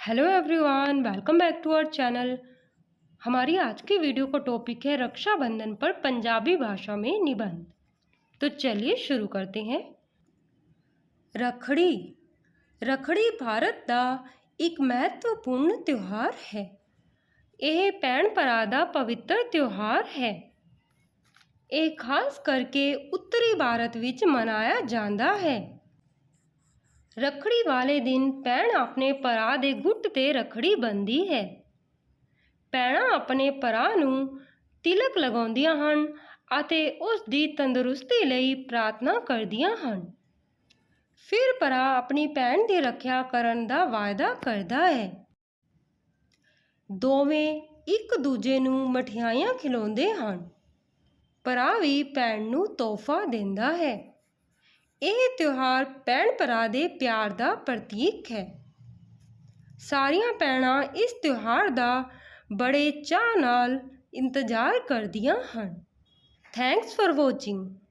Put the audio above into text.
hello everyone welcome back to our channel हमारी आज की वीडियो का टॉपिक है रक्षाबंधन पर पंजाबी भाषा में निबंध तो चलिए शुरू करते हैं रखड़ी रखड़ी ਭਾਰਤ ਦਾ ਇੱਕ ਮਹੱਤਵਪੂਰਨ ਤਿਉਹਾਰ ਹੈ ਇਹ ਭੈਣ ਭਰਾ ਦਾ ਪਵਿੱਤਰ ਤਿਉਹਾਰ ਹੈ ਇਹ ਖਾਸ ਕਰਕੇ ਉੱਤਰੀ ਭਾਰਤ ਵਿੱਚ ਮਨਾਇਆ ਜਾਂਦਾ ਹੈ ਰੱਖੜੀ ਵਾਲੇ ਦਿਨ ਭੈਣ ਆਪਣੇ ਭਰਾ ਦੇ ਗੁੱਟ ਤੇ ਰੱਖੜੀ ਬੰਨ੍ਹਦੀ ਹੈ। ਭੈਣਾਂ ਆਪਣੇ ਭਰਾ ਨੂੰ ਤਿਲਕ ਲਗਾਉਂਦੀਆਂ ਹਨ ਅਤੇ ਉਸ ਦੀ ਤੰਦਰੁਸਤੀ ਲਈ ਪ੍ਰਾਰਥਨਾ ਕਰਦੀਆਂ ਹਨ। ਫਿਰ ਭਰਾ ਆਪਣੀ ਭੈਣ ਦੀ ਰੱਖਿਆ ਕਰਨ ਦਾ ਵਾਅਦਾ ਕਰਦਾ ਹੈ। ਦੋਵੇਂ ਇੱਕ ਦੂਜੇ ਨੂੰ ਮਠਿਆਈਆਂ ਖਿਲਾਉਂਦੇ ਹਨ। ਭਰਾ ਵੀ ਭੈਣ ਨੂੰ ਤੋਹਫਾ ਦਿੰਦਾ ਹੈ। ਇਹ ਤਿਉਹਾਰ ਭੈਣ ਭਰਾ ਦੇ ਪਿਆਰ ਦਾ ਪ੍ਰਤੀਕ ਹੈ। ਸਾਰੀਆਂ ਭੈਣਾਂ ਇਸ ਤਿਉਹਾਰ ਦਾ ਬੜੇ ਚਾਅ ਨਾਲ ਇੰਤਜ਼ਾਰ ਕਰਦੀਆਂ ਹਨ। Thanks for watching